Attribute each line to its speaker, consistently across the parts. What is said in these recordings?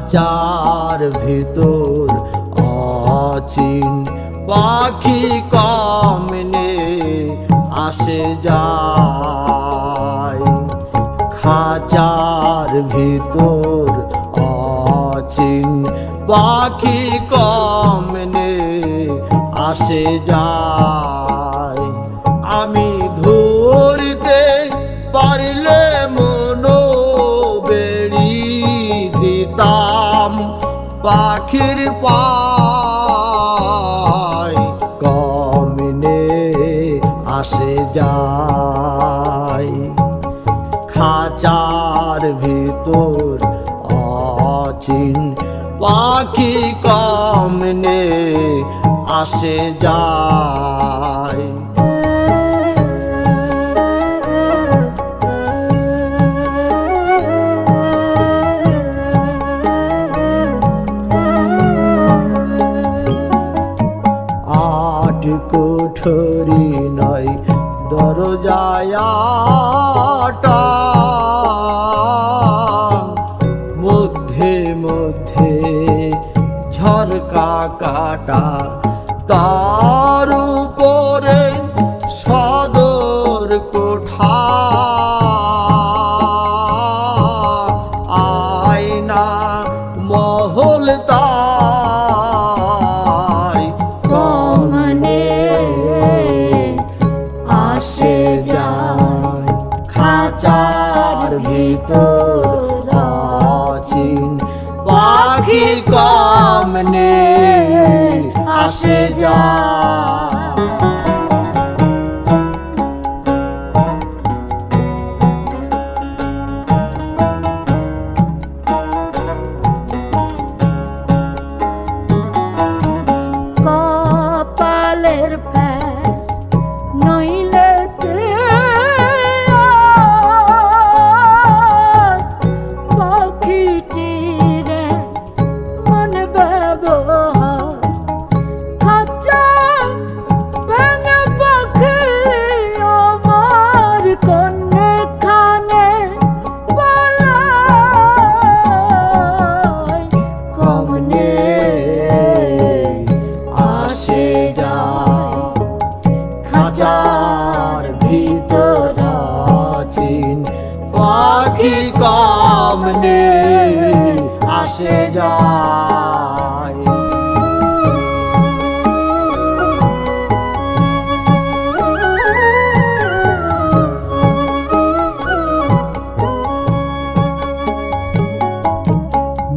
Speaker 1: খাঁচার ভিতর অচিন পাখি কমনে আসে যায়। খাঁচার ভিতর অচিন পাখি কমনে আসে যায়। আমি ধরতে পারলে মনো বেড়ি দিতাম। পাখির পায় কমনে আসে যায়। খাঁচার ভিতর অচিন পাখি কমনে আসে যায়। কোঠরি নাই দরজায়াটা। মধ্যে মধ্যে ঝরকা কাটা তার উপরে সদর কোঠা।
Speaker 2: খাঁচার ভিতর
Speaker 1: প্রাচীন পাখি কমনে আসে যায়
Speaker 2: কপালের
Speaker 1: খাঁচার ভিতর প্রাচীন পাখি কমনে আসে যায়।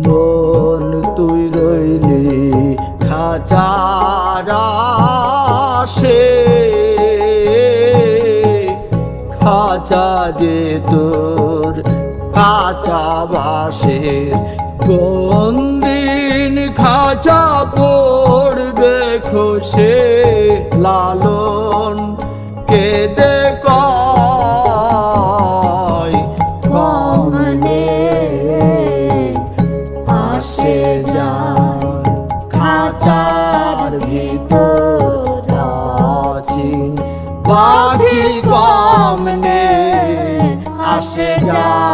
Speaker 1: মন খাঁচা যে তোর কাঁচা বাসের কোন দিন খাঁচা পড়বে খসে লালন। কে দেখায়
Speaker 2: কমনে আসে যায় খাঁচার ভিতর
Speaker 1: পাখি কমনে আসে যায়